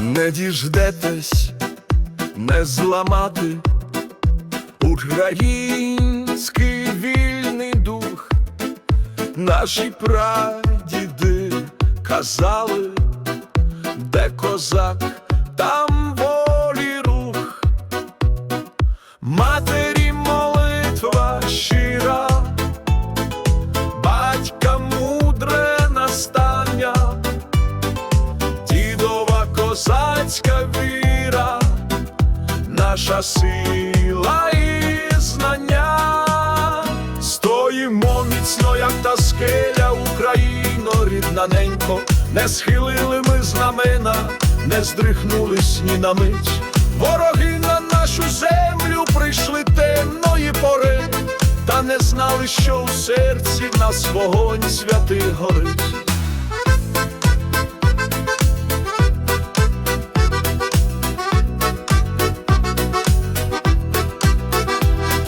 Не діждетесь, не зламати український вільний дух. Наші прадіди казали, де козак, там волі рух. Матері козацька віра, наша сила і знання. Стоїмо міцно, як та скеля, Україно, рідна ненько, не схилили ми знамена, не здрихнулись ні на мить. Вороги на нашу землю прийшли темної пори, та не знали, що у серці в нас вогонь святий горить.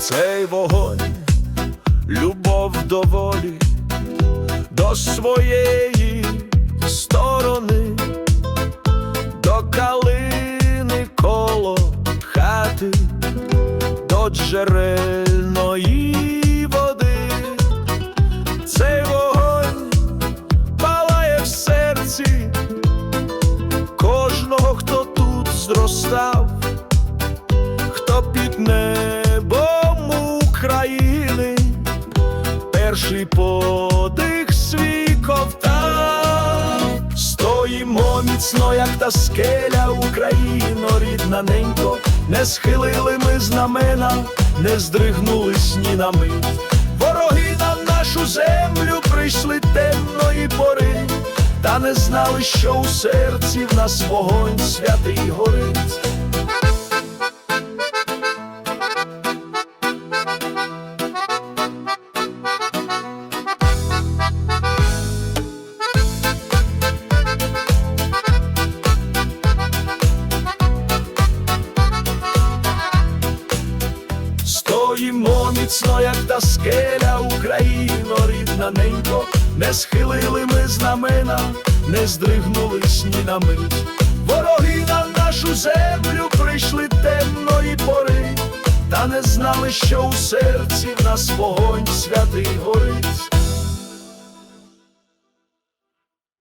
Цей вогонь, любов до волі, до своєї сторони, до калини коло хати, до джерельної води. Цей вогонь палає в серці кожного, хто тут зростав перший подих свій ковтав. Стоїмо міцно, як та скеля, Україно, рідна ненько, не схилили ми знамена, не здригнулись ні на мить. Вороги на нашу землю прийшли темної пори, та не знали, що у серці в нас вогонь святий горить. Міцно, як та скеля, Україно, рідна ненько, не схилили ми знамена, не здригнулись ні на мить. Вороги на нашу землю прийшли темної пори, та не знали, що у серці в нас вогонь святий горить.